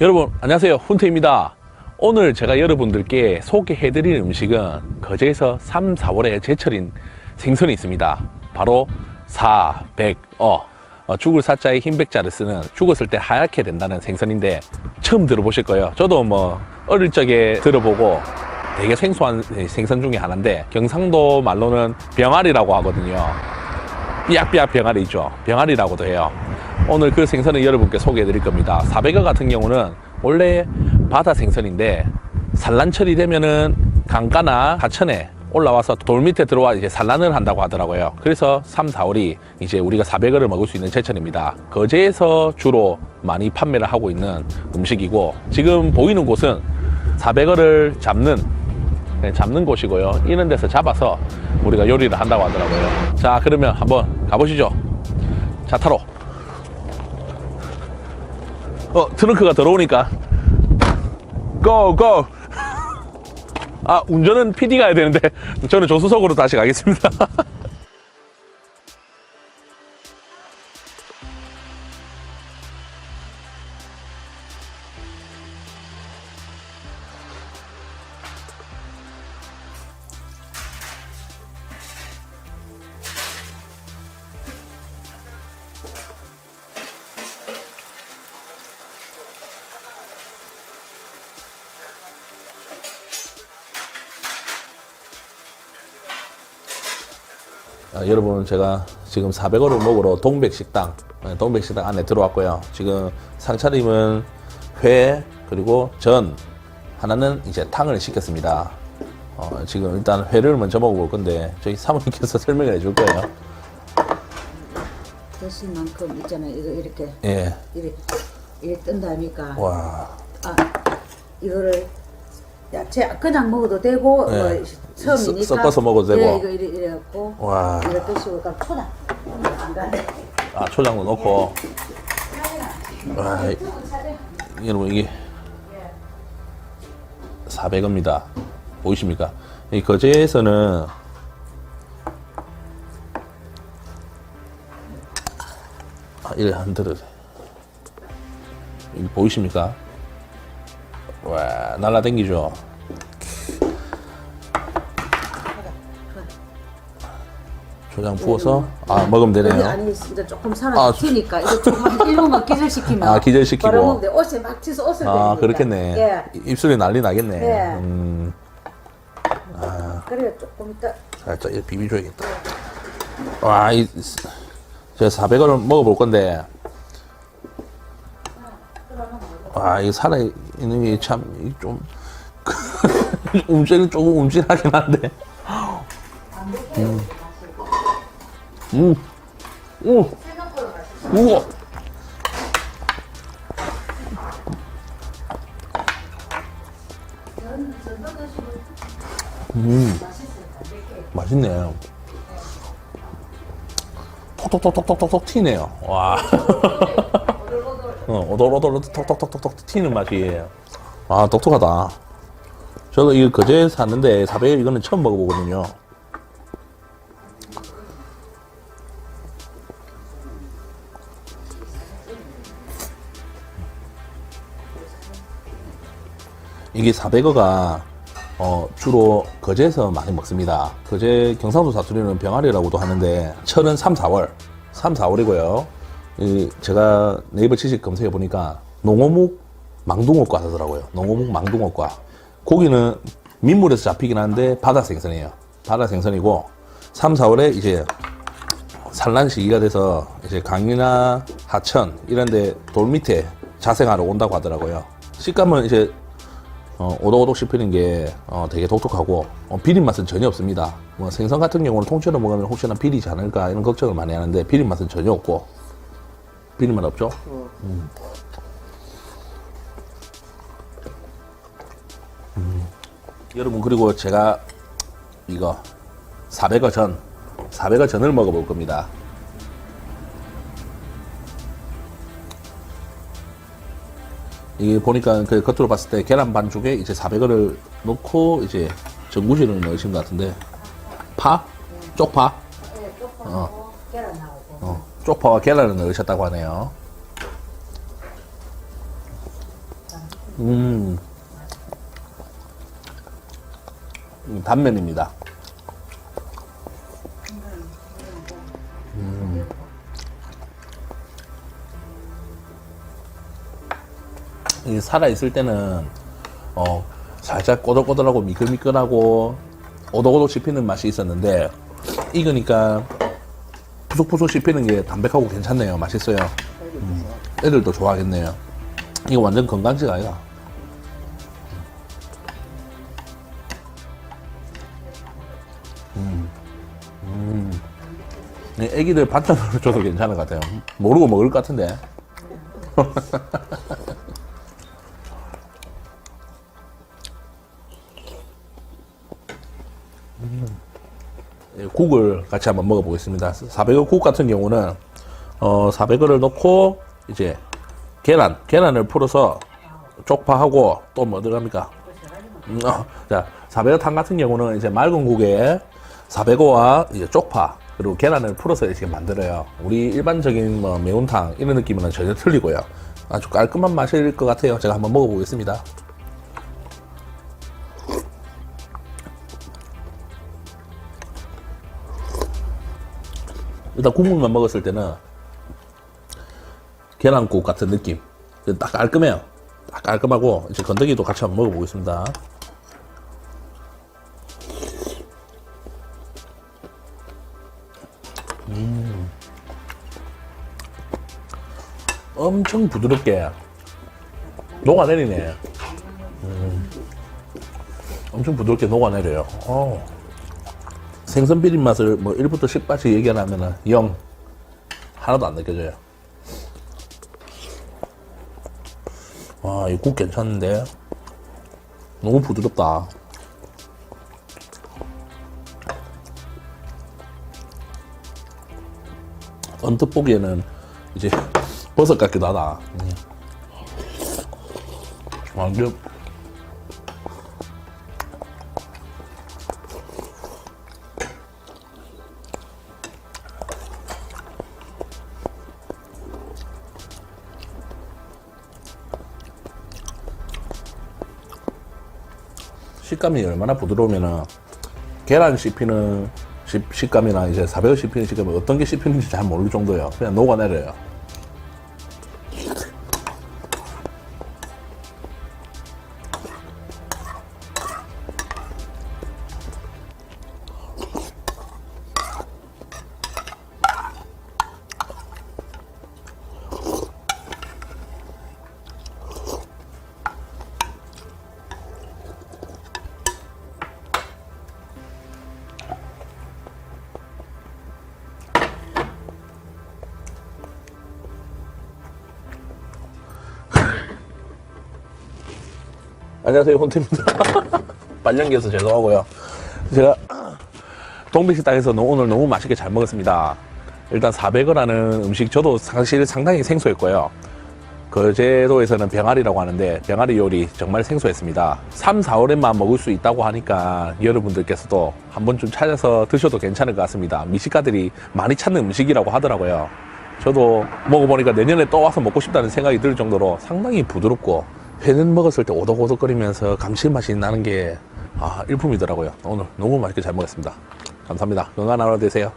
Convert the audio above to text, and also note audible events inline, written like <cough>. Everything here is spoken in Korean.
여러분 안녕하세요. 훈태입니다. 오늘 제가 여러분들께 소개해 드릴 음식은 거제에서 3, 4월에 제철인 생선이 있습니다. 바로 사백어. 어, 죽을 사자에 흰백자를 쓰는 죽었을 때 하얗게 된다는 생선인데 처음 들어보실 거예요. 저도 뭐 어릴 적에 들어보고 되게 생소한 생선 중에 하나인데 경상도 말로는 병아리라고 하거든요 삐약삐약 병아리죠. 병아리라고도 해요. 오늘 그 생선을 여러분께 소개해 드릴 겁니다. 사백어 같은 경우는 원래 바다 생선인데 산란철이 되면은 강가나 하천에 올라와서 돌 밑에 들어와 이제 산란을 한다고 하더라고요. 그래서 3, 4월이 이제 우리가 사백어를 먹을 수 있는 제철입니다. 거제에서 주로 많이 판매를 하고 있는 음식이고 지금 보이는 곳은 사백어를 잡는 네, 잡는 곳이고요. 이런 데서 잡아서 우리가 요리를 한다고 하더라고요. 자, 그러면 한번 가보시죠. 차 타러. 어, 트렁크가 들어오니까. 고, 고! <laughs> 아, 운전은 PD가 해야 되는데, 저는 조수석으로 다시 가겠습니다. <laughs> 아, 여러분 제가 지금 400원을 먹으러 동백식당 네, 동백식당 안에 들어왔고요 지금 상차림은 회 그리고 전 하나는 이제 탕을 시켰습니다 어, 지금 일단 회를 먼저 먹어볼 건데 저희 사모님께서 <laughs> 설명을 해줄 거예요 드실 만큼 있잖아요. 이거 이렇게 예. 이렇게 이렇게 뜬다니까. 와 아 이거를 야채 그냥 먹어도 되고 네. 뭐 처음이니까 섞- 섞어서 먹어도 되고. 예, 이거 이래 이래갖고 와. 이거 드시고 그럼 초장 안 가네. 아, 초장도 넣고 와, 이- 여러분 이게 400원입니다 보이십니까 이 거제에서는 아, 이래 한이 보이십니까 와 날라댕기죠 초장 부어서 아 먹으면 여기 되네요 안에 이제 조금 아, 살아있으니까 이거 조금만 1분만 기절시키면 아, 기절시키고. 바로 먹는데 옷에 막 튀서 옷을 아, 내리니까. 그렇겠네. 예. 입술이 난리 나겠네. 예. 음, 그래 조금 이따 살짝 비비줘야겠다. 와, 이, 제가 400원을 먹어볼 건데, 와, 이 살아있는 게 참, 이 좀, <laughs> 움찔은 조금 움찔하긴 한데. 음. 음. 음. 우와. 맛있네. 톡톡톡톡톡톡 튀네요. 와. <laughs> 어, 오돌오돌 톡톡톡톡톡 튀는 맛이에요. 아, 똑똑하다. 저도 이 거제에 샀는데 400원 이거는 처음 먹어보거든요. 이게 400어가 어, 주로 거제에서 많이 먹습니다. 거제 경상도 사투리는 병아리라고도 하는데 철은 3, 4월, 3, 4월이고요. 이 제가 네이버 지식 검색해 보니까 농어묵 망둥어과 하더라고요. 농어묵 망둥어과. 고기는 민물에서 잡히긴 하는데 바다 생선이에요. 바다 생선이고 3, 4월에 이제 산란 시기가 돼서 이제 강이나 하천 이런데 돌 밑에 자생하러 온다고 하더라고요. 식감은 이제 어, 오독오독 씹히는 게 어, 되게 독특하고 어, 비린 맛은 전혀 없습니다. 뭐 생선 같은 경우는 통째로 먹으면 혹시나 비리지 않을까 이런 걱정을 많이 하는데 비린 맛은 전혀 없고 비린 맛 없죠? 음. 음. 여러분 그리고 제가 이거 400어 전 400어 전을 먹어볼 겁니다. 이게 보니까 그 겉으로 봤을 때 계란 반죽에 이제 400원을 넣고 이제 전구지를 넣으신 것 같은데 파? 쪽파? 계란 나오고 어, 쪽파와 계란을 넣으셨다고 하네요. 음. 음, 단면입니다. 음. 이 살아있을 때는, 어, 살짝 꼬들꼬들하고 미끌미끌하고 오독오독 씹히는 맛이 있었는데, 익으니까 푸석푸석 씹히는 게 담백하고 괜찮네요. 맛있어요. 음, 애들도 좋아하겠네요. 이거 완전 건강식 아이가? 음, 음. 이 애기들 반찬으로 줘도 괜찮을 것 같아요. 모르고 먹을 것 같은데. <laughs> 국을 같이 한번 먹어보겠습니다. 400원 국 같은 경우는 어 400원을 넣고 이제 계란 계란을 풀어서 쪽파하고 또 뭐 들어갑니까? 음, 어, 자 400원 탕 같은 경우는 이제 맑은 국에 400원와 이제 쪽파 그리고 계란을 풀어서 이렇게 만들어요. 우리 일반적인 뭐 매운탕 이런 느낌은 전혀 틀리고요. 아주 깔끔한 맛일 것 같아요. 제가 한번 먹어보겠습니다. 일단 국물만 먹었을 때는 계란국 같은 느낌. 딱 깔끔해요. 딱 깔끔하고 이제 건더기도 같이 한번 먹어보겠습니다. 음. 엄청 부드럽게 녹아내리네. 음. 엄청 부드럽게 녹아내려요. 어. 생선 비린 맛을 뭐 1부터 10까지 얘기하면 은 0 하나도 안 느껴져요. 와, 이국 괜찮은데? 너무 부드럽다. 언뜻 보기에는 이제 버섯 같기도 하다. 음. 완전 식감이 얼마나 부드러우면은 계란 씹히는 씹, 식감이나 이제 사백을 씹히는 식감이 어떤 게 씹히는지 잘 모를 정도예요. 그냥 녹아내려요. 안녕하세요 혼태입니다. 발령기에서 <laughs> 죄송하고요. 제가 동백식당에서 너- 오늘 너무 맛있게 잘 먹었습니다. 일단 400원라는 음식 저도 사실 상당히 생소했고요. 그 제도에서는 병아리라고 하는데 병아리 요리 정말 생소했습니다. 3, 4월에만 먹을 수 있다고 하니까 여러분들께서도 한 번쯤 찾아서 드셔도 괜찮을 것 같습니다. 미식가들이 많이 찾는 음식이라고 하더라고요. 저도 먹어보니까 내년에 또 와서 먹고 싶다는 생각이 들 정도로 상당히 부드럽고 회는 먹었을 때 오독오독거리면서 감칠맛이 나는 게 아, 일품이더라고요. 오늘 너무 맛있게 잘 먹었습니다. 감사합니다. 건강한 하루 되세요.